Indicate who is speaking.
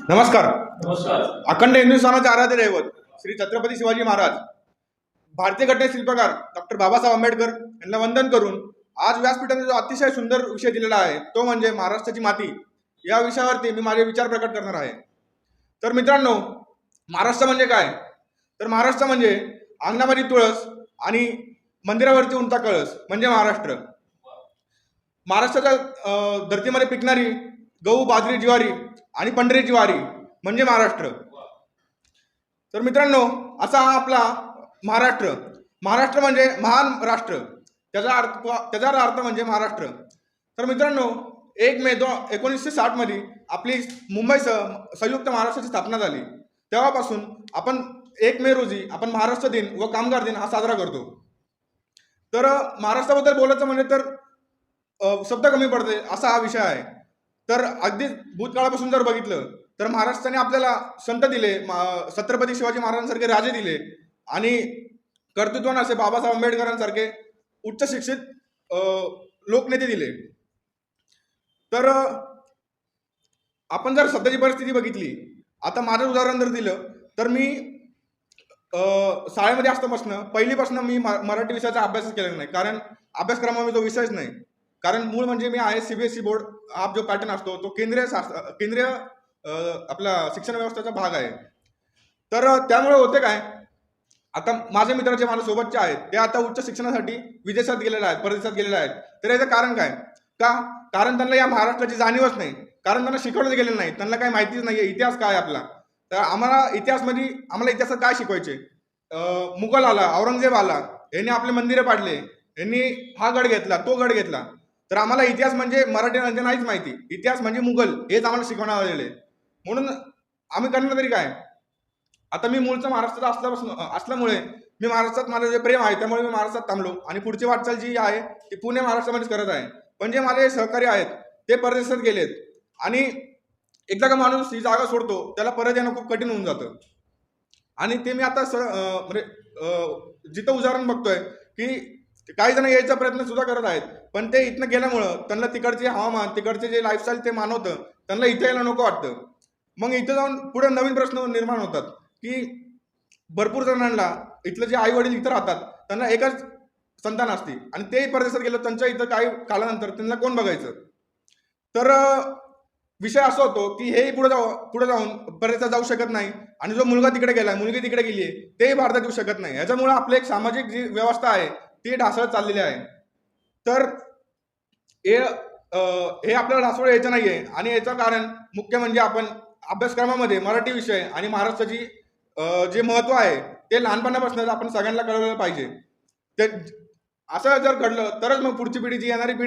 Speaker 1: नमस्कार.
Speaker 2: नमस्कार.
Speaker 1: अखंड हिंदुस्थानाचे आराध्य दैवत श्री छत्रपती शिवाजी महाराज. भारतीय घटने शिल्पकार डॉक्टर बाबासाहेब आंबेडकर यांना वंदन करून आज व्यासपीठाने जो अतिशय सुंदर विषय दिलेला आहे तो म्हणजे महाराष्ट्राची माती. या विषयावरती मी माझे विचार प्रकट करणार आहे. तर मित्रांनो महाराष्ट्र म्हणजे काय? तर महाराष्ट्र म्हणजे अंगणामध्ये तुळस आणि मंदिरावरती उंचा कळस म्हणजे महाराष्ट्र. महाराष्ट्राच्या धर्तीमध्ये पिकणारी गहू बाजरी ज्वारी आणि पंढरी ज्वारी म्हणजे महाराष्ट्र. तर मित्रांनो असा हा आपला महाराष्ट्र. महाराष्ट्र म्हणजे महान राष्ट्र. त्याचा अर्थ त्याचा अर्थ म्हणजे महाराष्ट्र. तर मित्रांनो एक मे दो एकोणीसशे साठमध्ये आपली मुंबई स संयुक्त महाराष्ट्राची स्थापना झाली. तेव्हापासून आपण एक मे रोजी आपण महाराष्ट्र दिन व कामगार दिन हा साजरा करतो. तर महाराष्ट्राबद्दल बोलायचं म्हणजे तर शब्द कमी पडते असा हा विषय आहे. तर अगदी भूतकाळापासून जर बघितलं तर महाराष्ट्राने आपल्याला संत दिले छत्रपती शिवाजी महाराजांसारखे राजे दिले आणि कर्तृत्वान असे बाबासाहेब आंबेडकरांसारखे उच्च शिक्षित लोकनेते दिले. तर आपण जर सध्याची परिस्थिती बघितली आता माझं उदाहरण जर दिलं तर मी शाळेमध्ये असतापासनं पहिलीपासून मी म- मराठी विषयाचा अभ्यासच केलेला नाही कारण अभ्यासक्रमामध्ये तो विषयच नाही. कारण मूळ म्हणजे मी आहे सीबीएसई बोर्ड हा जो पॅटर्न असतो तो केंद्रीय शास्त्र केंद्रीय आपला शिक्षण व्यवस्थेचा भाग आहे. तर त्यामुळे होते काय? आता माझे मित्र जे माझ्या सोबतचे आहेत. ते आता उच्च शिक्षणासाठी विदेशात गेलेले आहेत परदेशात गेलेले आहेत. तर याचं कारण काय? का? कारण त्यांना या महाराष्ट्राची जाणीवच नाही. कारण त्यांना शिकवलं गेलेलं नाही. त्यांना काही माहितीच नाही आहे इतिहास काय आपला? तर आम्हाला इतिहासमध्ये आम्हाला इतिहासात काय शिकवायचे? मुघल आला औरंगजेब आला. यांनी आपले मंदिरं पाडले. यांनी हा गड घेतला तो गड घेतला. तर आम्हाला इतिहास म्हणजे मराठी नाहीच माहिती. इतिहास म्हणजे मुघल हेच आम्हाला शिकवण्यात आलेले. आहे. म्हणून आम्ही करणार तरी काय? आता मी मूळचं महाराष्ट्रात असल्यापासून असल्यामुळे मी महाराष्ट्रात माझं जे प्रेम आहे त्यामुळे मी महाराष्ट्रात थांबलो. आणि पुढची वाटचाल जी आहे ती पुणे महाराष्ट्रामध्येच करत आहे. पण जे माझे सहकारी आहेत ते परदेशात गेलेत. आणि एकदा का माणूस ही जागा सोडतो त्याला परत येणं खूप कठीण होऊन जातं. आणि ते मी आता स म्हणजे जिथं उदाहरण बघतोय की काही जण यायचा प्रयत्न सुद्धा करत आहेत. पण ते इथनं गेल्यामुळं त्यांना तिकडचे हवामान तिकडचे जे लाईफस्टाईल ते मानवतं त्यांना इथे यायला नको वाटतं. मग इथं जाऊन पुढे नवीन प्रश्न निर्माण होतात की भरपूर जणांना इथलं जे आई वडील इथं राहतात त्यांना एकच संतान असते. आणि तेही परदेशात गेलं त्यांच्या इथं काही कालानंतर त्यांना कोण बघायचं? तर विषय असा होतो की हेही पुढे जाऊ पुढे जाऊन परदेशात जाऊ शकत नाही. आणि जो मुलगा तिकडे गेला मुलगी तिकडे गेली आहे तेही भारतात येऊ शकत नाही. याच्यामुळे आपली एक सामाजिक जी व्यवस्था आहे ती ढासळत चाललेली आहे. तर हे हे आपल्याला ढासळं यायचं नाही आहे आणि याचं कारण मुख्य म्हणजे आपण अभ्यासक्रमामध्ये मराठी विषय आणि महाराष्ट्राची जे महत्त्व आहे ते लहानपणापासूनच आपण सगळ्यांना कळवलं पाहिजे. ते असं जर घडलं तरच मग पुढची पिढी जी येणारी पिढी